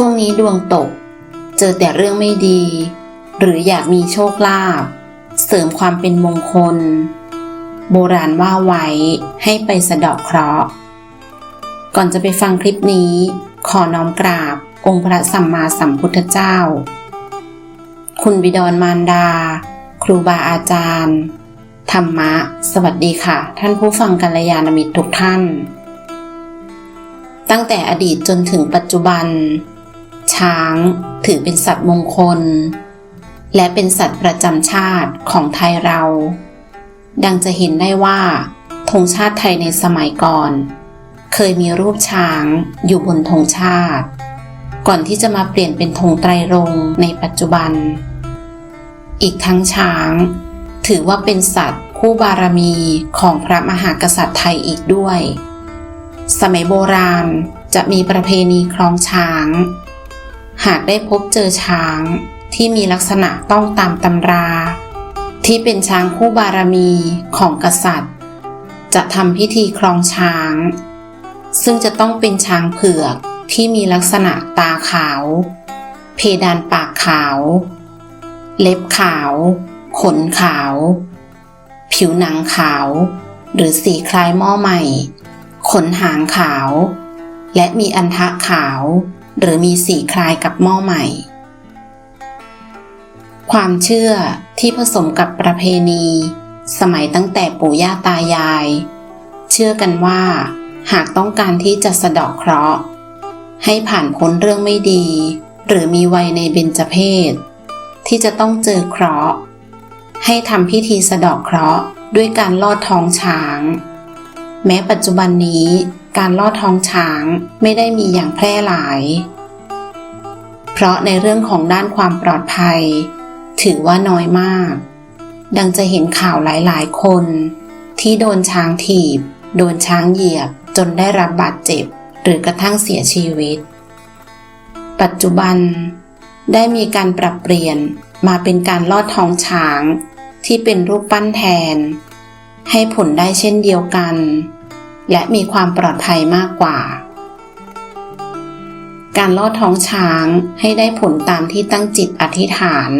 ช่วงนี้ดวงตก เจอแต่เรื่องไม่ดี หรืออยากมีโชคลาภเสริมความเป็นมงคล โบราณว่าไว้ให้ไปสะเดอกเคราะห์ ก่อนจะไปฟังคลิปนี้ ขอน้อมกราบองค์พระสัมมาสัมพุทธเจ้า คุณบิดรมารดา ครูบาอาจารย์ ธรรมะ สวัสดีค่ะ ท่านผู้ฟังกัลยาณมิตรทุกท่านตั้งแต่อดีตจนถึงปัจจุบัน ช้าง ถือเป็นสัตว์มงคล และเป็นสัตว์ประจำชาติของไทยเรา ดังจะเห็นได้ว่าธงชาติไทยในสมัยก่อน เคยมีรูปช้างอยู่บนธงชาติ ก่อนที่จะมาเปลี่ยนเป็นธงไตรรงในปัจจุบัน อีกทั้งช้าง ถือว่าเป็นสัตว์คู่บารมีของพระมหากษัตริย์ไทยอีกด้วย สมัยโบราณจะมีประเพณีคล้องช้าง หากได้พบเจอช้างที่มีลักษณะต้องตามตำรา ที่เป็นช้างคู่บารมีของกษัตริย์ จะทำพิธีคลองช้าง ซึ่งจะต้องเป็นช้างเผือกที่มีลักษณะตาขาว เพดานปากขาว เล็บขาว ขนขาว ผิวหนังขาว หรือสีคล้ายหม้อใหม่ ขนหางขาว และมีอันทะขาว หรือมีสีคล้ายกับหม้อใหม่ ความเชื่อที่ผสมกับประเพณี สมัยตั้งแต่ปู่ย่าตายาย เชื่อกันว่า หากต้องการที่จะสะดาะเคราะห์ ให้ผ่านพ้นเรื่องไม่ดี หรือมีวัยในเบญจเพศ ที่จะต้องเจอเคราะห์ ให้ทำพิธีสะดาะเคราะห์ด้วยการลอดท้องช้าง แม้ปัจจุบันนี้ การลอดท้องช้างไม่ได้มีอย่างแพร่หลาย เพราะในเรื่องของด้านความปลอดภัย ถือว่าน้อยมาก ดังจะเห็นข่าวหลายๆ คน ที่โดนช้างถีบ โดนช้างเหยียบจนได้รับบาดเจ็บ หรือกระทั่งเสียชีวิต ปัจจุบันได้มีการปรับเปลี่ยนมาเป็นการลอดท้องช้าง ที่เป็นรูปปั้นแทน ให้ผลได้เช่นเดียวกัน และมีความปลอดภัยมากกว่า การลอดท้องช้างให้ได้ผลตามที่ตั้งจิตอธิษฐาน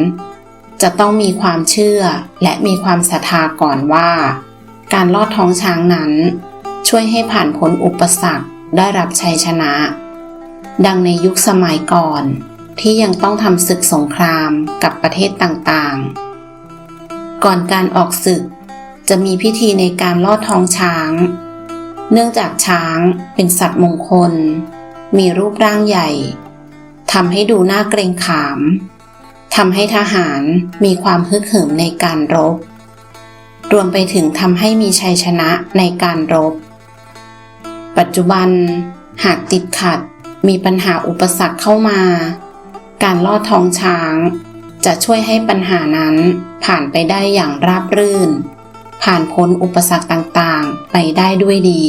จะต้องมีความเชื่อและมีความศรัทธาก่อนว่า การลอดท้องช้างนั้น ช่วยให้ผ่านพ้นอุปสรรคได้รับชัยชนะ ดังในยุคสมัยก่อนที่ยังต้องทำศึกสงครามกับประเทศต่างๆ ก่อนการออกศึกจะมีพิธีในการลอดท้องช้าง เนื่องจากช้างเป็นสัตว์มงคล มีรูปร่างใหญ่ทำให้ดูน่าเกรงขามทำให้ทหารมีความฮึกเหิมในการรบ รวมไปถึงทำให้มีชัยชนะในการรบ ปัจจุบันหากติดขัดมีปัญหาอุปสรรคเข้ามา การลอดท้องช้างจะช่วยให้ปัญหานั้นผ่านไปได้อย่างราบรื่น ผ่านพ้นอุปสรรคต่างๆ ไปได้ด้วยดี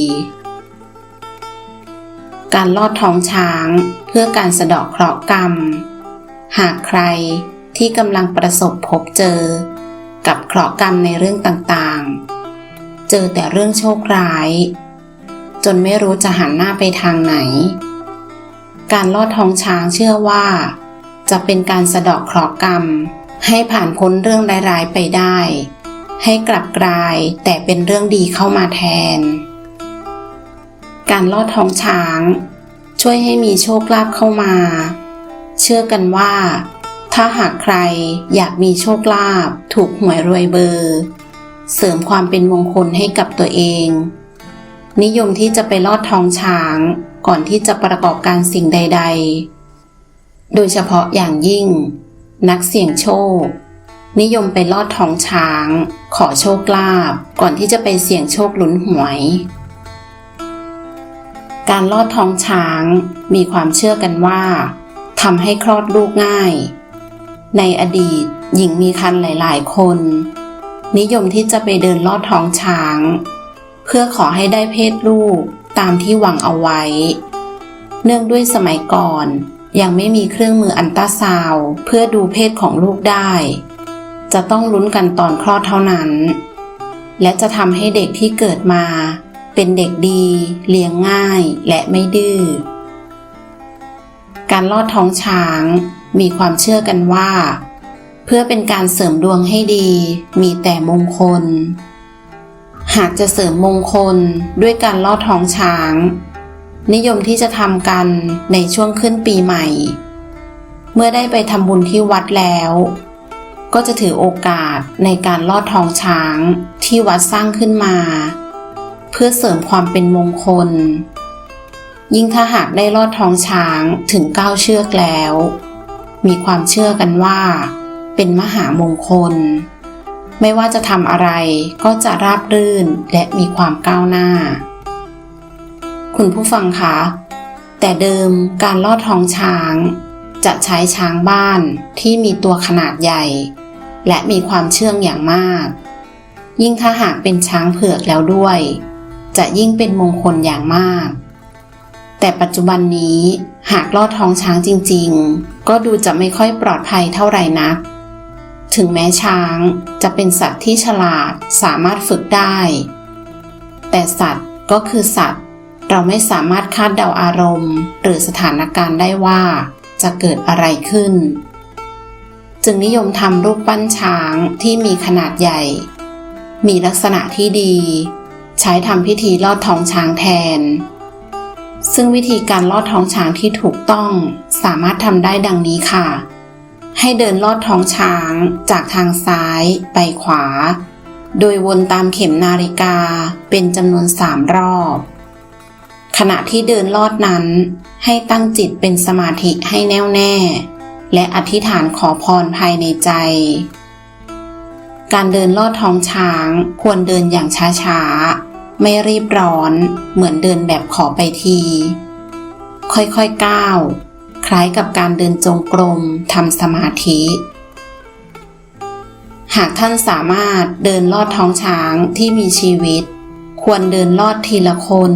การลอดท้องช้างเพื่อการสะเดาะเคราะห์กรรม หากใครที่กำลังประสบพบเจอ กับเคราะห์กรรมในเรื่องต่างๆ เจอแต่เรื่องโชคร้าย จนไม่รู้จะหันหน้าไปทางไหน การลอดท้องช้างเชื่อว่า จะเป็นการสะเดาะเคราะห์กรรม ให้ผ่านพ้นเรื่องร้ายๆไปได้ ให้กลับกลาย แต่เป็นเรื่องดีเข้ามาแทน การลอดท้องช้าง ช่วยให้มีโชคลาภเข้ามา เชื่อกันว่า ถ้าหากใครอยากมีโชคลาภถูกหวยรวยเบอร์ เสริมความเป็นมงคลให้กับตัวเอง นิยมที่จะไปลอดท้องช้างก่อนที่จะประกอบการสิ่งใด ๆ โดยเฉพาะอย่างยิ่ง นักเสี่ยงโชค นิยมไปลอดท้องช้าง ขอโชคลาภก่อนที่จะไปเสี่ยงโชคลุ้นหวย การลอดท้องช้างมีความเชื่อกันว่าทำให้คลอดลูกง่าย ในอดีตหญิงมีคันหลาย ๆ คน นิยมที่จะไปเดินลอดท้องช้าง เพื่อขอให้ได้เพศลูกตามที่หวังเอาไว้ เนื่องด้วยสมัยก่อนยังไม่มีเครื่องมืออันตราซาวเพื่อดูเพศของลูกได้ จะต้องลุ้นกันตอนคลอดเท่านั้น และจะทำให้เด็กที่เกิดมา เป็นเด็กดี เลี้ยงง่ายและไม่ดื้อการการลอดท้องช้างมีความเชื่อกันว่า เพื่อเป็นการเสริมดวงให้ดี มีแต่มงคล หากจะเสริมมงคลด้วยการลอดท้องช้าง นิยมที่จะทำกันในช่วงขึ้นปีใหม่ เมื่อได้ไปทำบุญที่วัดแล้ว ก็จะถือโอกาสในการลอดท้องช้างที่วัดสร้างขึ้นมา เพื่อเสริมความเป็นมงคล ยิ่งถ้าหากได้ลอดท้องช้างถึงเก้าเชือกแล้ว มีความเชื่อกันว่า เป็นมหามงคล ไม่ว่าจะทำอะไรก็จะราบรื่นและมีความก้าวหน้า คุณผู้ฟังคะแต่เดิมการลอดท้องช้างจะใช้ช้างบ้านที่มีตัวขนาดใหญ่ และมีความเชื่องอย่างมาก ยิ่งถ้าหากเป็นช้างเผือกแล้วด้วย จะยิ่งเป็นมงคลอย่างมาก แต่ปัจจุบันนี้หากลอดท้องช้างจริง ๆ ก็ดูจะไม่ค่อยปลอดภัยเท่าไหร่นัก ถึงแม้ช้างจะเป็นสัตว์ที่ฉลาดสามารถฝึกได้ แต่สัตว์ก็คือสัตว์ เราไม่สามารถคาดเดาอารมณ์ หรือสถานการณ์ได้ว่าจะเกิดอะไรขึ้น จึงนิยมทำรูปปั้นช้างที่มีขนาดใหญ่ มีลักษณะที่ดี ใช้ทำพิธีลอดท้องช้างแทน ซึ่งวิธีการลอดท้องช้างที่ถูกต้องสามารถทำได้ดังนี้ค่ะ ให้เดินลอดท้องช้างจากทางซ้ายไปขวา โดยวนตามเข็มนาฬิกาเป็นจำนวนสามรอบขณะที่เดินลอดนั้น ให้ตั้งจิตเป็นสมาธิให้แน่วแน่ และอธิษฐานขอพรภายในใจ การเดินลอดท้องช้างควรเดินอย่างช้าๆ ไม่รีบร้อน เหมือนเดินแบบขอไปที ค่อยๆก้าว คล้ายกับการเดินจงกรมทำสมาธิ หากท่านสามารถเดินลอดท้องช้างที่มีชีวิต ควรเดินลอดทีละคน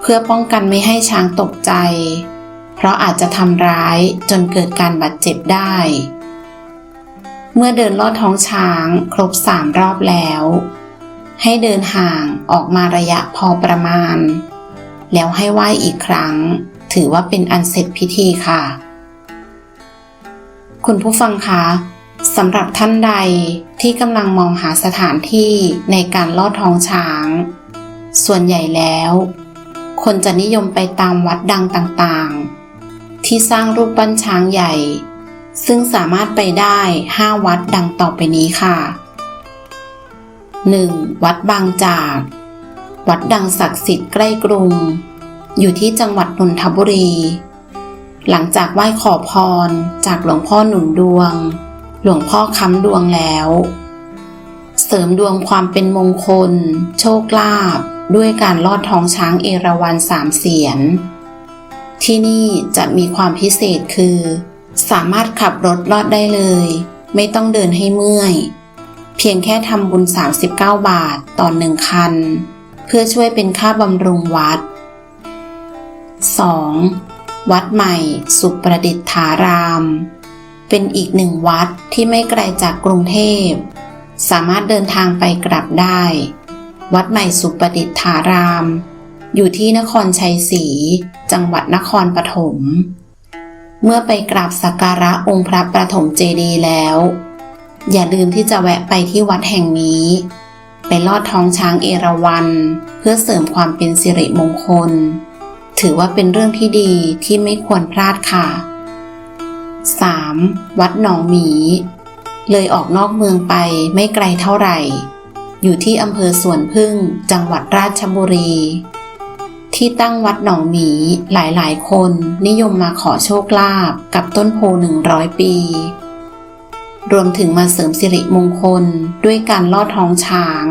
เพื่อป้องกันไม่ให้ช้างตกใจ เพราะอาจจะทำร้ายจนเกิดการบาดเจ็บได้ เมื่อเดินลอดท้องช้างครบสามรอบแล้ว ให้เดินห่างออกมาระยะพอประมาณ แล้วให้ไหว้อีกครั้ง ถือว่าเป็นอันเสร็จพิธีค่ะ คุณผู้ฟังคะสำหรับท่านใดที่กำลังมองหาสถานที่ในการลอดท้องช้าง ส่วนใหญ่แล้ว คนจะนิยมไปตามวัดดังต่างๆ ที่สร้างรูปปั้นช้างใหญ่ ซึ่งสามารถไปได้ 5 วัดดังต่อไปนี้ค่ะ 1. วัดบางจาก วัดดังศักดิ์สิทธิ์ใกล้กรุง อยู่ที่จังหวัดนนทบุรี หลังจากไหว้ขอพรจากหลวงพ่อหนุนดวง หลวงพ่อค้ำดวงแล้ว เสริมดวงความเป็นมงคล โชคลาภด้วยการลอดท้องช้างเอราวัณสามเสียน ที่นี่จะมีความพิเศษคือ สามารถขับรถลอดได้เลย ไม่ต้องเดินให้เมื่อย เพียงแค่ทำบุญ 39 บาทต่อหนึ่งคัน เพื่อช่วยเป็นค่าบำรุงวัด 2. วัดใหม่ สุประดิษฐาราม เป็นอีกหนึ่งวัดที่ไม่ไกลจากกรุงเทพ สามารถเดินทางไปกลับได้ วัดใหม่สุประดิษฐาราม อยู่ที่นครชัยศรี จังหวัดนครปฐม เมื่อไปกราบสักการะองค์พระประถมเจดีย์แล้ว อย่าลืมที่จะแวะไปที่วัดแห่งนี้ ไปลอดท้องช้างเอราวัณเพื่อเสริมความเป็นสิริมงคล ถือว่าเป็นเรื่องที่ดีที่ไม่ควรพลาดค่ะ 3. วัดหนองหมี เลยออกนอกเมืองไปไม่ไกลเท่าไหร่ อยู่ที่อำเภอสวนพึ่งจังหวัดราชบุรี ที่ตั้งวัดหนองหมีหลายๆ คนนิยมมาขอโชคลาภกับต้นโพหนึ่งร้อยปี รวมถึงมาเสริมสิริมงคลด้วยการลอดท้องช้าง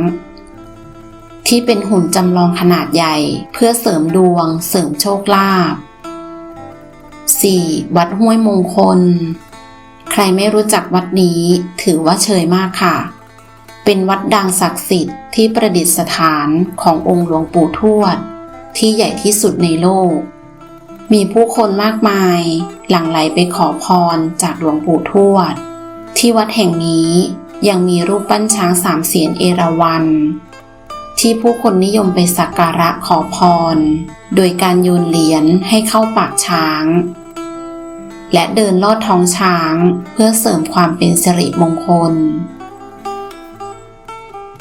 ที่เป็นหุ่นจำลองขนาดใหญ่เพื่อเสริมดวงเสริมโชคลาภ 4. วัดห้วยมงคล ใครไม่รู้จักวัดนี้ถือว่าเชยมากค่ะ เป็นวัดดังศักดิ์สิทธิ์ที่ประดิษฐานขององค์หลวงปู่ทวด ที่ใหญ่ที่สุดในโลก มีผู้คนมากมาย หลั่งไหลไปขอพรจากหลวงปู่ทวด ที่วัดแห่งนี้ยังมีรูปปั้นช้างสามเสียนเอราวัณที่ผู้คนนิยมไปสักการะขอพร โดยการโยนเหรียญให้เข้าปากช้าง และเดินลอดท้องช้างเพื่อเสริมความเป็นสิริมงคล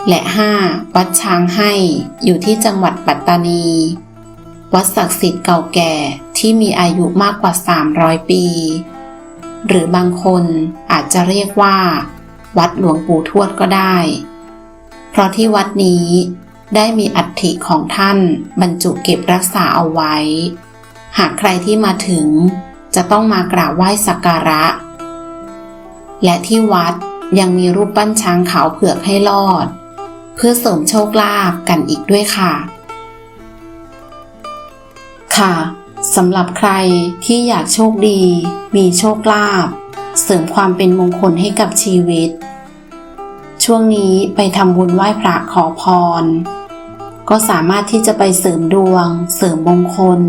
และ 5. วัดช้างให้อยู่ที่จังหวัดปัตตานี วัดศักดิ์สิทธิ์เก่าแก่ที่มีอายุมากกว่า 300 ปี หรือบางคนอาจจะเรียกว่า วัดหลวงปู่ทวดก็ได้ เพราะที่วัดนี้ได้มีอัฐิของท่านบรรจุเก็บรักษาเอาไว้ หากใครที่มาถึงจะต้องมากราบไหว้สักการะ และที่วัดยังมีรูปปั้นช้างขาวเผือกให้ลอด พื่อเสริมโชคลาภกันอีกด้วยค่ะ ค่ะสำหรับใครที่อยากโชคดี มีโชคลาภเสริมความเป็นมงคลให้กับชีวิต ช่วงนี้ไปทำบุญไหว้พระขอพร ก็สามารถที่จะไปเสริมดวง เสริมมงคล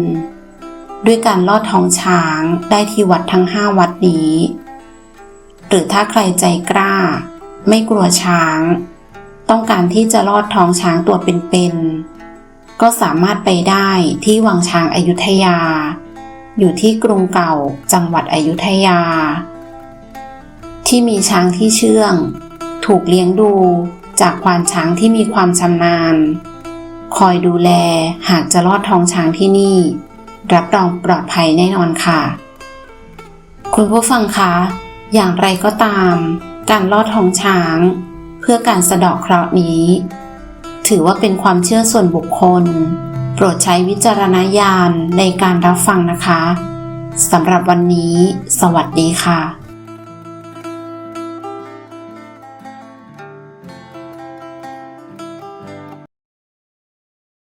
ด้วยการลอดท้องช้างได้ที่วัดทั้งห้าวัดนี้ หรือถ้าใครใจกล้า ไม่กลัวช้าง ต้องการที่จะลอดท้องช้างตัวเป็นๆ ก็สามารถไปได้ที่วังช้างอายุทยา อยู่ที่กรุงเก่าจังหวัดอายุธยา ที่มีช้างที่เชื่อง ถูกเลี้ยงดูจากควานช้างที่มีความชำนาญ คอยดูแลหากจะลอดท้องช้างที่นี่ รับรองปลอดภัยแน่นอนค่ะ คุณผู้ฟังคะ อย่างไรก็ตาม การลอดท้องช้าง เพื่อการสะเดอกเคราะห์นี้ ถือว่าเป็นความเชื่อส่วนบุคคล โปรดใช้วิจารณญาณในการรับฟังนะคะสำหรับวันนี้ สวัสดีค่ะ